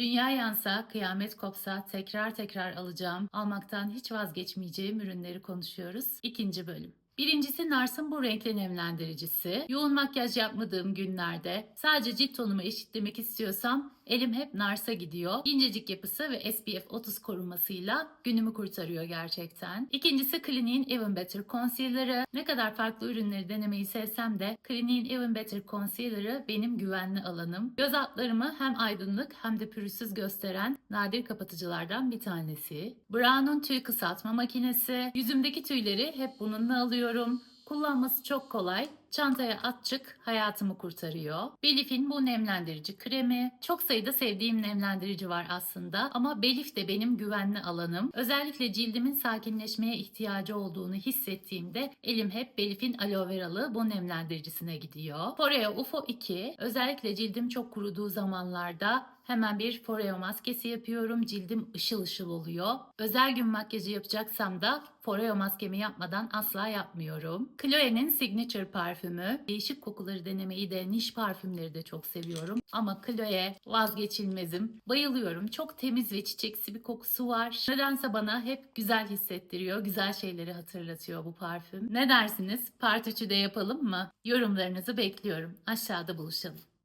Dünya yansa, kıyamet kopsa tekrar tekrar alacağım, almaktan hiç vazgeçmeyeceğim ürünleri konuşuyoruz. İkinci bölüm. Birincisi Nars'ın bu renkli nemlendiricisi. Yoğun makyaj yapmadığım günlerde sadece cilt tonumu eşitlemek istiyorsam elim hep Nars'a gidiyor. İncecik yapısı ve SPF 30 korumasıyla günümü kurtarıyor gerçekten. İkincisi Clinique'in Even Better Concealer'ı. Ne kadar farklı ürünleri denemeyi sevsem de Clinique'in Even Better Concealer'ı benim güvenli alanım. Göz altlarımı hem aydınlık hem de pürüzsüz gösteren nadir kapatıcılardan bir tanesi. Brown'un tüy kısaltma makinesi. Yüzümdeki tüyleri hep bununla alıyorum. Kullanması çok kolay. Çantaya at çık, hayatımı kurtarıyor. Belif'in bu nemlendirici kremi. Çok sayıda sevdiğim nemlendirici var aslında ama Belif de benim güvenli alanım. Özellikle cildimin sakinleşmeye ihtiyacı olduğunu hissettiğimde elim hep Belif'in aloe veralı bu nemlendiricisine gidiyor. Foreo UFO 2. Özellikle cildim çok kuruduğu zamanlarda Hemen bir Foreo maskesi yapıyorum. Cildim ışıl ışıl oluyor. Özel gün makyajı yapacaksam da Foreo maskemi yapmadan asla yapmıyorum. Chloe'nin Signature parfümü. Değişik kokuları denemeyi de, niş parfümleri de çok seviyorum. Ama Chloe vazgeçilmezim. Bayılıyorum. Çok temiz ve çiçeksi bir kokusu var. Nedense bana hep güzel hissettiriyor. Güzel şeyleri hatırlatıyor bu parfüm. Ne dersiniz? Part 3'ü de yapalım mı? Yorumlarınızı bekliyorum. Aşağıda buluşalım.